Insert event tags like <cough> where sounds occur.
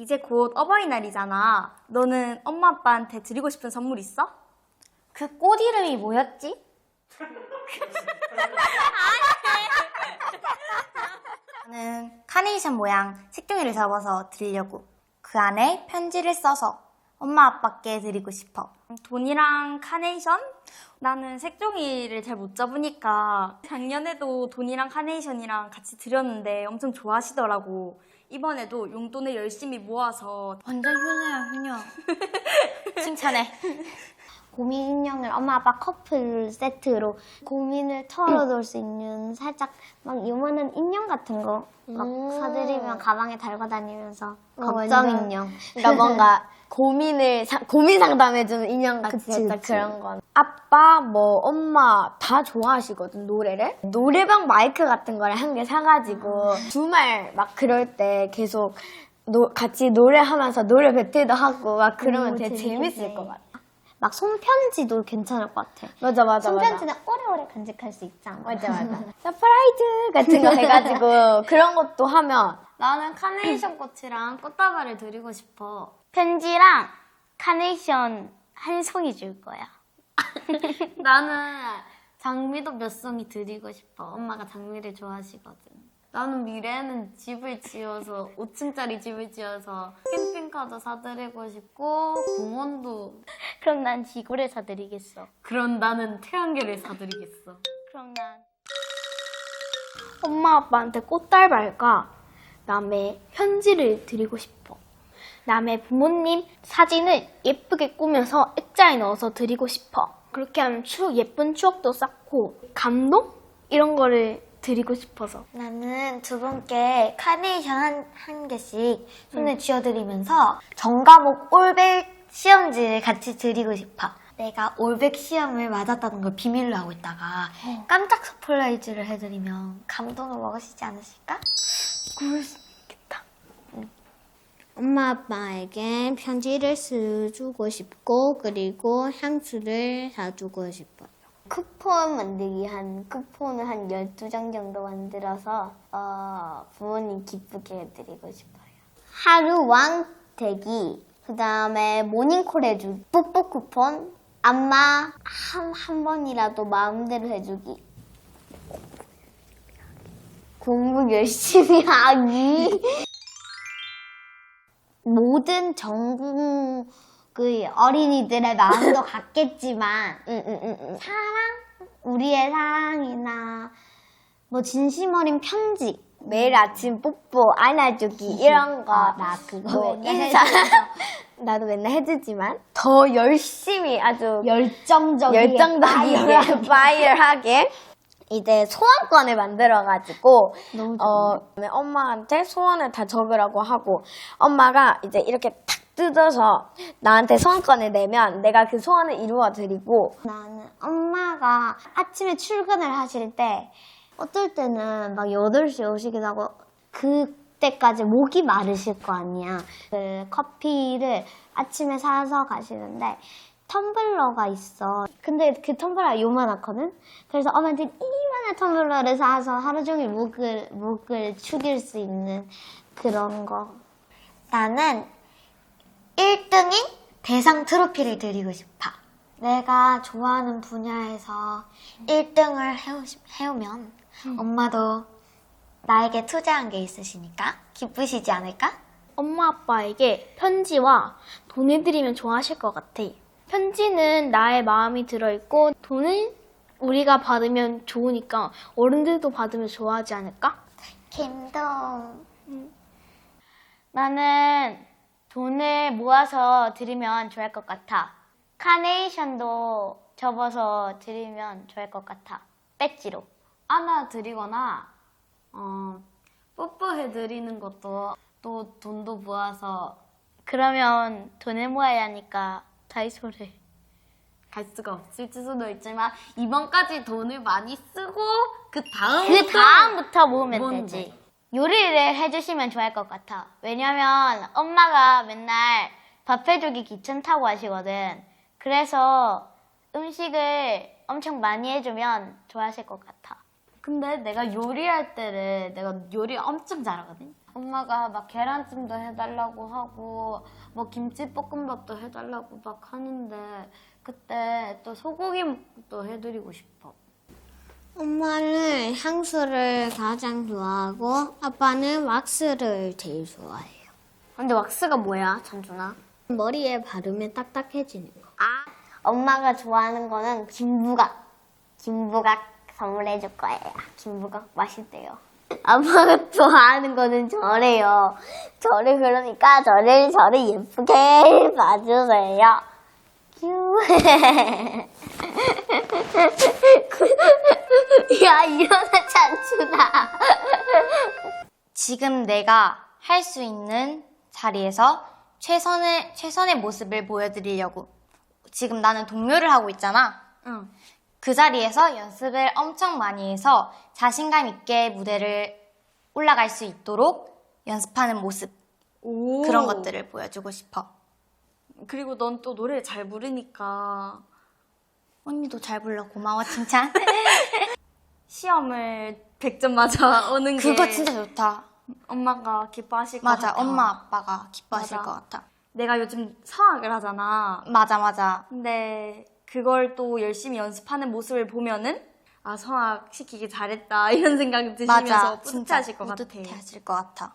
이제 곧 어버이날이잖아. 너는 엄마 아빠한테 드리고 싶은 선물 있어? 그 꽃 이름이 뭐였지? 나는 카네이션 모양 색종이를 접어서 드리려고. 그 안에 편지를 써서 엄마 아빠께 드리고 싶어. 돈이랑 카네이션? 나는 색종이를 잘못 접으니까 작년에도 돈이랑 카네이션이랑 같이 드렸는데 엄청 좋아하시더라고. 이번에도 용돈을 열심히 모아서 완전 효녀야 효녀. <laughs> 칭찬해. 고민 인형을 엄마 아빠 커플 세트로 고민을 털어놓을 수 있는 살짝 막 요만한 인형 같은 거막 사드리면 가방에 달고 다니면서 걱정 인형. 그러니까 뭔가 고민을 사- 고민 상담해주는 인형 같이 그치, 살짝 그치. 그런 거. 아빠 뭐 엄마 다 좋아하시거든 노래를. 노래방 마이크 같은 걸 한 개 사가지고 주말 막 그럴 때 계속 노- 같이 노래하면서 노래 배틀도 하고 막 그러면 오, 되게 재밌겠네. 재밌을 것 같아. 막 손편지도 괜찮을 것 같아. 맞아 맞아 손편지는 오래오래 간직할 수 있잖아. 맞아 맞아. <laughs> 서프라이즈 같은 거 해가지고 <laughs> 그런 것도 하면 나는 카네이션 <laughs> 꽃이랑 꽃다발을 드리고 싶어. 편지랑 카네이션 한 송이 줄 거야. 나는 장미도 몇 송이 드리고 싶어. 엄마가 장미를 좋아하시거든. 나는 미래에는 집을 지어서 5층짜리 집을 지어서 캠핑카도 사드리고 싶고 공원도 그럼 난 지구를 사드리겠어. 그런 나는 태양계를 사드리겠어. 그럼 난 엄마 아빠한테 꽃다발과 남의 편지를 드리고 싶어. 남의 부모님 사진을 예쁘게 꾸며서 액자에 넣어서 드리고 싶어. 그렇게 하면 추억, 예쁜 추억도 쌓고 감동? 이런 거를 드리고 싶어서. 나는 두 분께 카네이션 한, 한 개씩 손에 쥐어드리면서 전과목 올백 시험지를 같이 드리고 싶어. 내가 올백 시험을 맞았다는 걸 비밀로 하고 있다가 깜짝 서프라이즈를 해드리면 감동을 먹으시지 않으실까? 그럴 수 있겠다. 엄마 아빠에게 편지를 써주고 싶고 그리고 향수를 사주고 싶어요. 쿠폰 만들기 한 쿠폰을 한 12장 정도 만들어서 어, 부모님 기쁘게 해드리고 싶어요. 하루 왕대기, 그 다음에 모닝콜 해주기, 뽀뽀 쿠폰, 안마 한, 한 번이라도 마음대로 해주기. 공부 열심히 <laughs> 하기. 모든 전국 의 어린이들의 마음도 같겠지만. 사랑, 우리의 사랑이나, 뭐, 진심 어린 편지. 매일 아침 뽀뽀 안아주기 이런 거. 아, 나 그거 뭐 맨날 인사. <laughs> 나도 맨날 해주지만 더 열심히 아주 열정적이게. 열정적이게 파이어하게 이제 소원권을 만들어가지고 어 엄마한테 소원을 다 적으라고 하고 엄마가 이제 이렇게 탁 뜯어서 나한테 소원권을 내면 내가 그 소원을 이루어 드리고 나는 엄마가 아침에 출근을 하실 때 어떨 때는 막 8시에 오시기도 하고 그때까지 목이 마르실 거 아니야. 그 커피를 아침에 사서 가시는데 텀블러가 있어. 근데 그 텀블러가 요만하거든? 그래서 엄마한테 이만한 텀블러를 사서 하루 종일 목을, 목을 축일 수 있는 그런 거. 나는 1등인 대상 트로피를 드리고 싶어. 내가 좋아하는 분야에서 1등을 해오면 엄마도 나에게 투자한 게 있으시니까 기쁘시지 않을까? 엄마 아빠에게 편지와 돈을 드리면 좋아하실 것 같아. 편지는 나의 마음이 들어있고 돈은 우리가 받으면 좋으니까 어른들도 받으면 좋아하지 않을까? 김동. 나는 돈을 모아서 드리면 좋아할 것 같아. 카네이션도 접어서 드리면 좋아할 것 같아. 배지로. 안아드리거나 어, 뽀뽀해 드리는 것도 또 돈도 모아서 그러면 돈을 모아야 하니까 다이소를. 갈 수가 없을 수도 있지만 이번까지 돈을 많이 쓰고 그 다음 그 다음부터 모으면 되지. 요리를 해주시면 좋아할 것 같아. 왜냐면 엄마가 맨날 밥 해주기 귀찮다고 하시거든. 그래서 음식을 엄청 많이 해주면 좋아하실 것 같아. 근데 내가 요리할 때를 내가 요리 엄청 잘하거든. 엄마가 막 계란찜도 해달라고 하고 뭐 김치볶음밥도 해달라고 막 하는데 그때 또 소고기도 해드리고 싶어. 엄마는 향수를 가장 좋아하고 아빠는 왁스를 제일 좋아해요. 근데 왁스가 뭐야, 전준아? 머리에 바르면 딱딱해지는 거. 아, 엄마가 좋아하는 거는 김부각. 김부각 선물해 줄 거예요. 김부각 맛있대요. 아빠가 <laughs> 좋아하는 거는 저래요. 저를 그러니까 저를 저를 예쁘게 <laughs> 봐주세요. 큐. <laughs> <laughs> 야 일어나 찬준아. 지금 내가 할 수 있는 자리에서 최선의, 최선의 모습을 보여드리려고. 지금 나는 동요를 하고 있잖아. 응. 그 자리에서 연습을 엄청 많이 해서 자신감 있게 무대를 올라갈 수 있도록 연습하는 모습. 오. 그런 것들을 보여주고 싶어. 그리고 넌 또 노래 잘 부르니까 언니도 잘 불러. 고마워, 칭찬. <laughs> 시험을 100점 맞아 오는 게 그거 진짜 좋다. 엄마가 기뻐하실 것 맞아. 같아. 엄마, 아빠가 기뻐하실 맞아. 것 같아. 내가 요즘 성악을 하잖아. 맞아, 맞아. 근데 그걸 또 열심히 연습하는 모습을 보면은 아 성악 시키기 잘했다 이런 생각 드시면서 맞아. 뿌듯해하실 것 같아. 뿌듯해하실 것 같아.